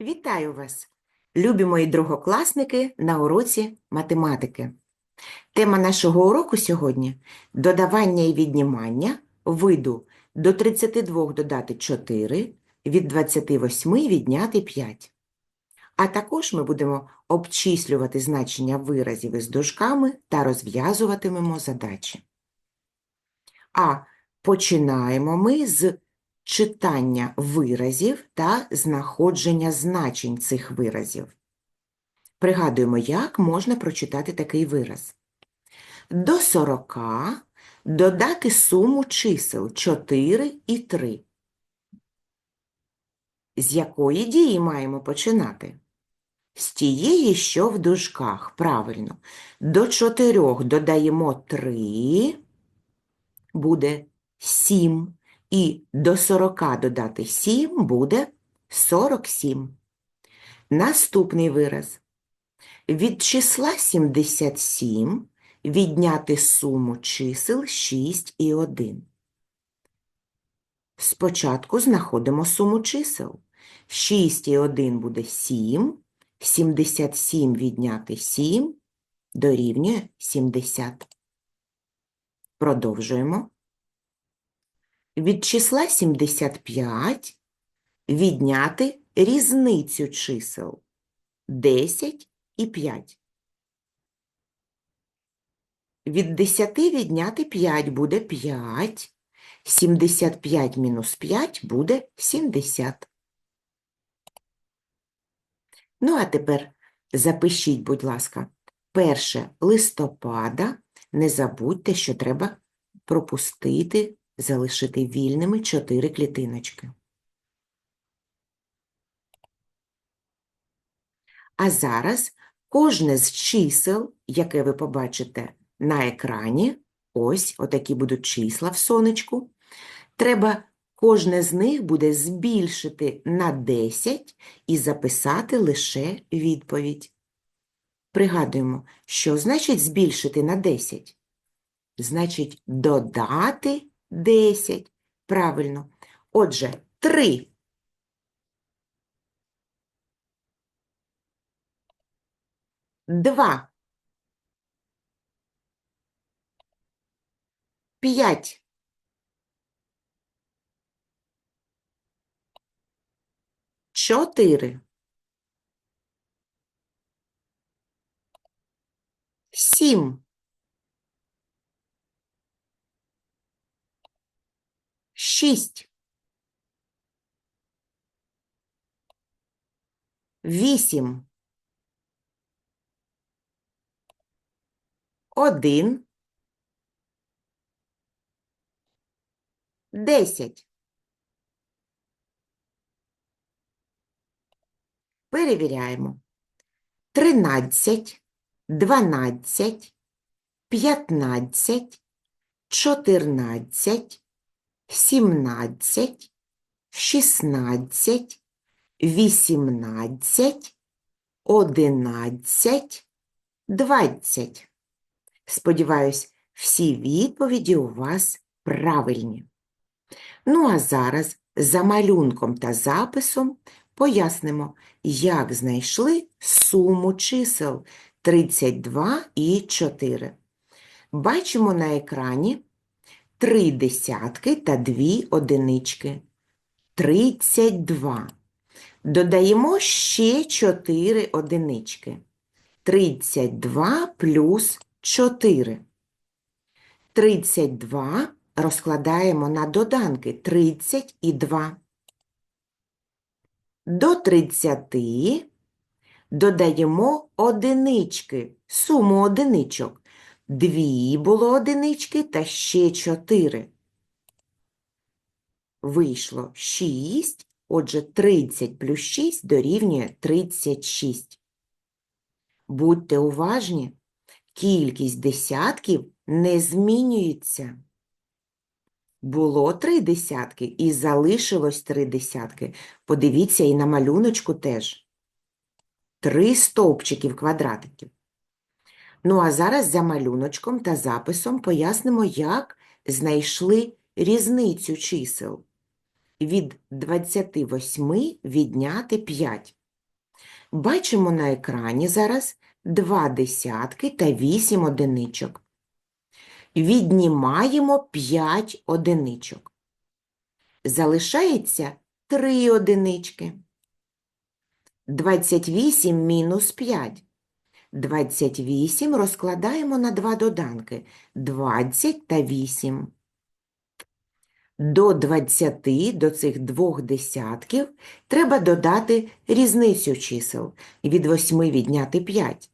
Вітаю вас, любі мої другокласники на уроці математики. Тема нашого уроку сьогодні – додавання і віднімання виду до 32 додати 4, від 28 відняти 5. А також ми будемо обчислювати значення виразів із дужками та розв'язуватимемо задачі. А починаємо ми з читання виразів та знаходження значень цих виразів. Пригадуємо, як можна прочитати такий вираз. До 40 додати суму чисел 4 і 3. З якої дії маємо починати? З тієї, що в дужках, правильно. До 4 додаємо 3, буде 7. І до 40 додати 7 буде 47. Наступний вираз. Від числа 77 відняти суму чисел 6 і 1. Спочатку знаходимо суму чисел. 6 і 1 буде 7, 77 відняти 7 дорівнює 70. Продовжуємо. Від числа 75 відняти різницю чисел 10 і 5. Від 10 відняти 5 буде 5. 75 мінус 5 буде 70. Ну, а тепер запишіть, будь ласка, 1 листопада. Не забудьте, що треба пропустити залишити вільними 4 клітиночки. А зараз кожне з чисел, яке ви побачите на екрані, ось отакі будуть числа в сонечку, треба кожне з них буде збільшити на 10 і записати лише відповідь. Пригадуємо, що значить збільшити на 10? Значить, додати 10. Правильно. Отже, 3. Два. П'ять. Чотири. Сім. Шість. Вісім. Один. Десять. Перевіряємо. Тринадцять, дванадцять, п'ятнадцять, чотирнадцять, сімнадцять, шістнадцять, вісімнадцять, одинадцять, двадцять. Сподіваюсь, всі відповіді у вас правильні. Ну, а зараз за малюнком та записом пояснимо, як знайшли суму чисел 32 і 4. Бачимо на екрані три десятки та дві одинички. 32. Додаємо ще 4 одинички. 32 плюс 4. 32 розкладаємо на доданки 30 і 2. До 30 додаємо одинички, суму одиничок. Дві було одинички та ще 4. Вийшло 6, отже 30 плюс 6 дорівнює 36. Будьте уважні, кількість десятків не змінюється. Було три десятки і залишилось три десятки. Подивіться і на малюночку теж. Три стовпчиків квадратиків. Ну, а зараз за малюночком та записом пояснимо, як знайшли різницю чисел. Від 28 відняти 5. Бачимо на екрані зараз два десятки та вісім одиничок. Віднімаємо 5 одиничок. Залишається 3 одинички. 28 мінус 5. 28 розкладаємо на два доданки 20 та 8. До 20 до цих двох десятків треба додати різницю чисел. Від 8 відняти 5.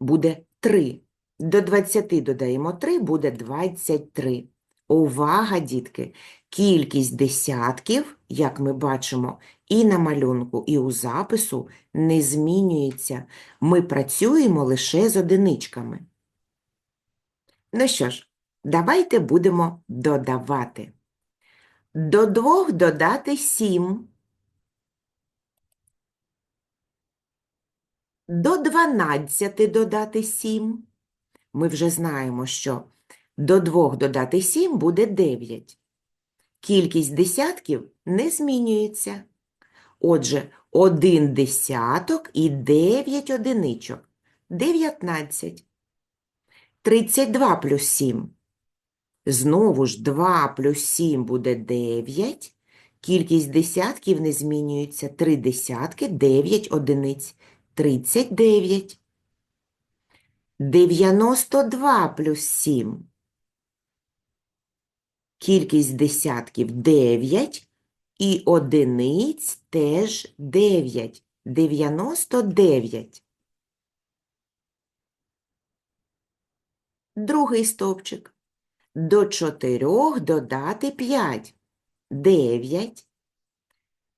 Буде 3. До 20 додаємо 3, буде 23. Увага, дітки! Кількість десятків, як ми бачимо, і на малюнку, і у запису не змінюється. Ми працюємо лише з одиничками. Ну що ж, давайте будемо додавати. До двох додати 7. До 12 додати 7. Ми вже знаємо, що до 2 додати 7 буде 9. Кількість десятків не змінюється. Отже, один десяток і 9 одиничок. 19. 32 плюс 7. Знову ж 2 плюс 7 буде 9. Кількість десятків не змінюється. 3 десятки, 9 одиниць. 39. 92 плюс 7. Кількість десятків 9 і одиниць теж 9. 99. Другий стовпчик. До 4 додати 5. 9.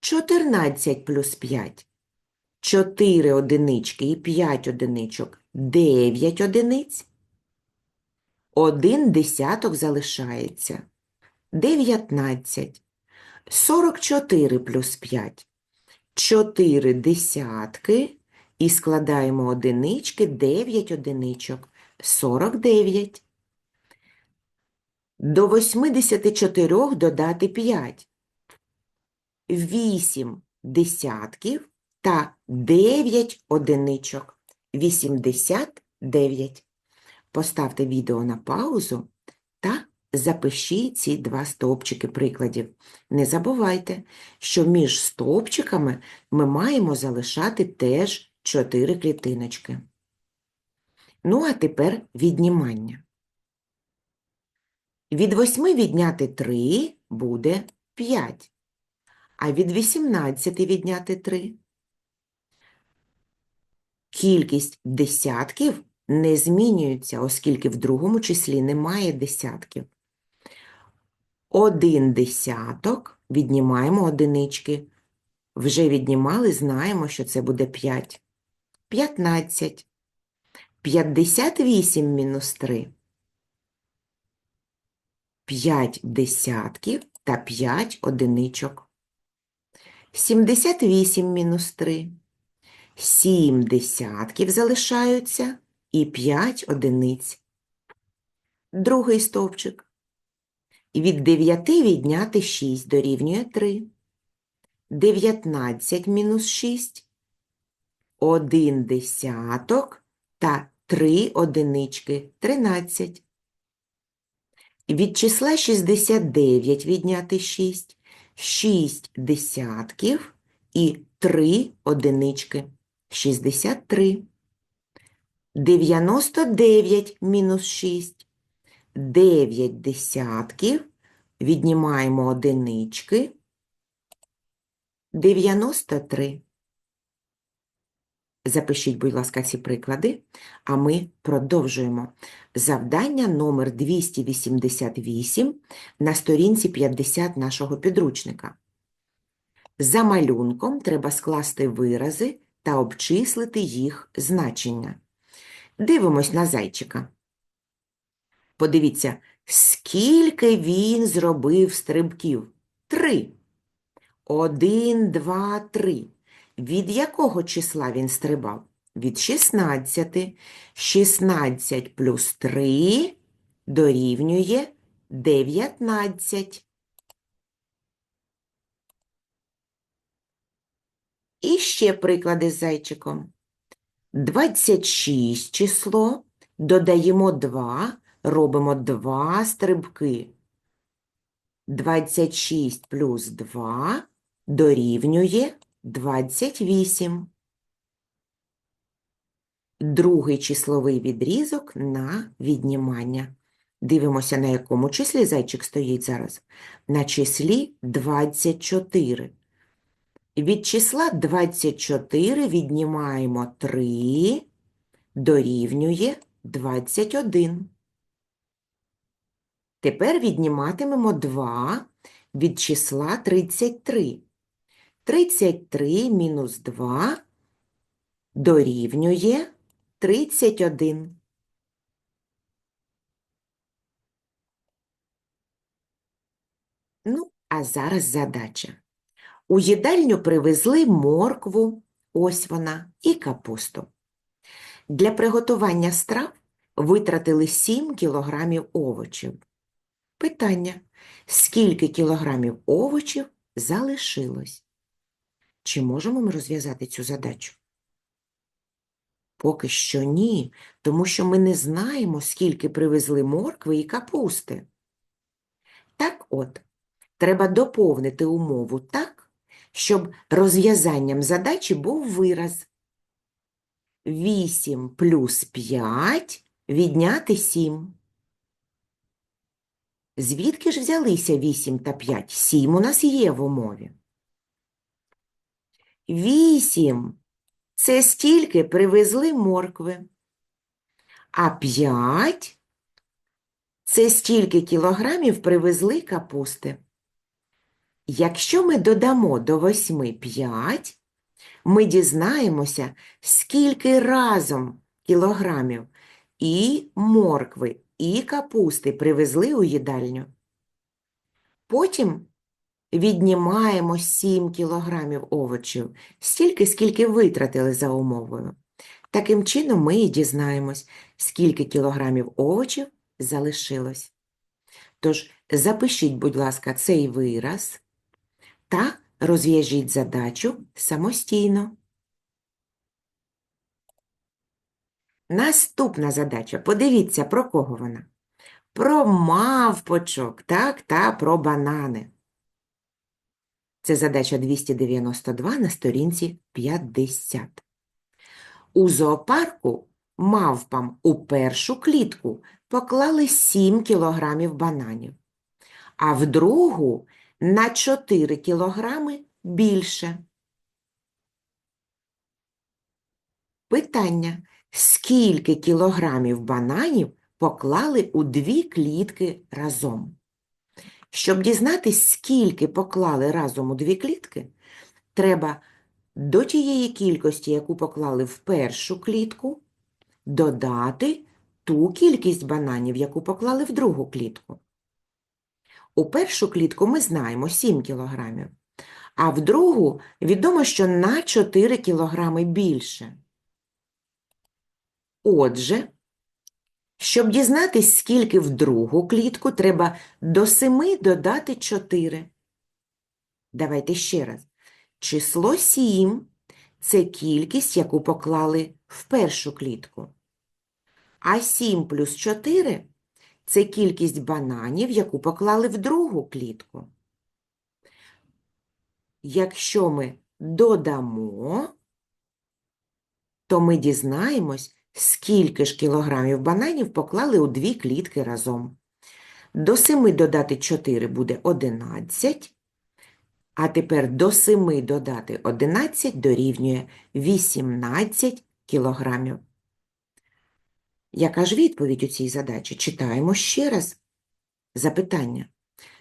14 плюс 5. 4 одинички і 5 одиничок. 9 одиниць. Один десяток залишається. 19. 44 плюс 5. 4 десятки. І складаємо одинички, 9 одиничок. 49. До 84 додати 5. 8 десятків та 9 одиничок. 89. Поставте відео на паузу та запишіть ці два стовпчики прикладів. Не забувайте, що між стовпчиками ми маємо залишати теж 4 клітиночки. Ну, а тепер віднімання. Від 8 відняти 3 буде 5, а від 18 відняти 3 Кількість десятків не змінюється, оскільки в другому числі немає десятків. Один десяток, віднімаємо одинички. Вже віднімали, знаємо, що це буде 5. 15. 58 мінус 3. 5 десятків та 5 одиничок. 78 мінус 3. 7 десятків залишаються і 5 одиниць. Другий стовпчик. Від 9 відняти 6 дорівнює 3. 19 мінус 6. 1 десяток та 3 одинички. 13. Від числа 69 відняти 6. 6 десятків і 3 одинички. 63. 99 мінус 6. 9 десятків. Віднімаємо одинички. 93. Запишіть, будь ласка, ці приклади, а ми продовжуємо. Завдання номер 288 на сторінці 50 нашого підручника. За малюнком треба скласти вирази та обчислити їх значення. Дивимось на зайчика. Подивіться, скільки він зробив стрибків? Три. Один, два, три. Від якого числа він стрибав? Від 16. 16 плюс 3 дорівнює 19. І ще приклади з зайчиком. 26 число, додаємо 2, робимо 2 стрибки. 26 плюс 2 дорівнює 28. Другий числовий відрізок на віднімання. Дивимося, на якому числі зайчик стоїть зараз. На числі 24. Від числа 24 віднімаємо 3, дорівнює 21. Тепер відніматимемо 2 від числа 33. 33 мінус 2 дорівнює 31. Ну, а зараз задача. У їдальню привезли моркву, ось вона, і капусту. Для приготування страв витратили 7 кілограмів овочів. Питання: скільки кілограмів овочів залишилось? Чи можемо ми розв'язати цю задачу? Поки що ні, тому що ми не знаємо, скільки привезли моркви і капусти. Так от, треба доповнити умову так, щоб розв'язанням задачі був вираз. 8 плюс 5 відняти 7. Звідки ж взялися 8 та 5? 7 у нас є в умові. 8 – це стільки привезли моркви. А 5 – це стільки кілограмів привезли капусти. Якщо ми додамо до 8 5, ми дізнаємося, скільки разом кілограмів і моркви, і капусти привезли у їдальню. Потім віднімаємо 7 кілограмів овочів, стільки, скільки витратили за умовою. Таким чином ми і дізнаємось, скільки кілограмів овочів залишилось. Тож запишіть, будь ласка, цей вираз та розв'яжіть задачу самостійно. Наступна задача. Подивіться, про кого вона? Про мавпочок, так, та про банани. Це задача 292 на сторінці 50. У зоопарку мавпам у першу клітку поклали 7 кілограмів бананів, а в другу на 4 кілограми більше. Питання. Скільки кілограмів бананів поклали у дві клітки разом? Щоб дізнатись, скільки поклали разом у дві клітки, треба до тієї кількості, яку поклали в першу клітку, додати ту кількість бананів, яку поклали в другу клітку. У першу клітку ми знаємо 7 кілограмів, а в другу відомо, що на 4 кілограми більше. Отже, щоб дізнатись, скільки в другу клітку, треба до 7 додати 4. Давайте ще раз. Число 7 – це кількість, яку поклали в першу клітку. А 7 плюс 4 – це кількість бананів, яку поклали в другу клітку. Якщо ми додамо, то ми дізнаємось, скільки ж кілограмів бананів поклали у дві клітки разом. До 7 додати 4 буде 11, а тепер до 7 додати 11 дорівнює 18 кілограмів. Яка ж відповідь у цій задачі? Читаємо ще раз запитання.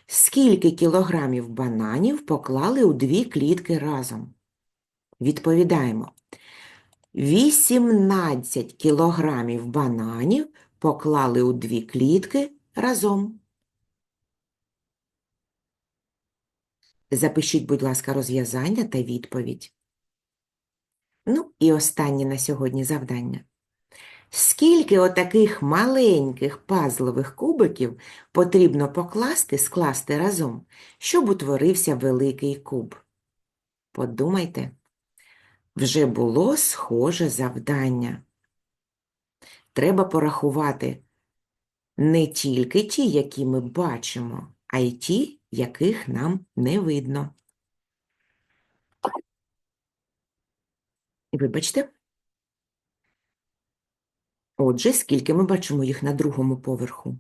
Скільки кілограмів бананів поклали у дві клітки разом? Відповідаємо. 18 кілограмів бананів поклали у дві клітки разом. Запишіть, будь ласка, розв'язання та відповідь. Ну і останнє на сьогодні завдання. Скільки отаких маленьких пазлових кубиків потрібно покласти, скласти разом, щоб утворився великий куб? Подумайте. Вже було схоже завдання. Треба порахувати не тільки ті, які ми бачимо, а й ті, яких нам не видно. Вибачте. Отже, скільки ми бачимо їх на другому поверху?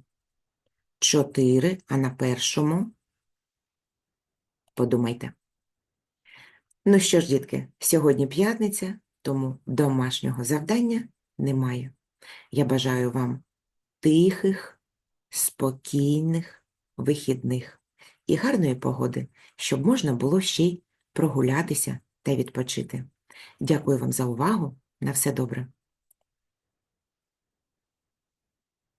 Чотири, а на першому? Подумайте. Ну що ж, дітки, сьогодні п'ятниця, тому домашнього завдання немає. Я бажаю вам тихих, спокійних вихідних і гарної погоди, щоб можна було ще й прогулятися та відпочити. Дякую вам за увагу. На все добре.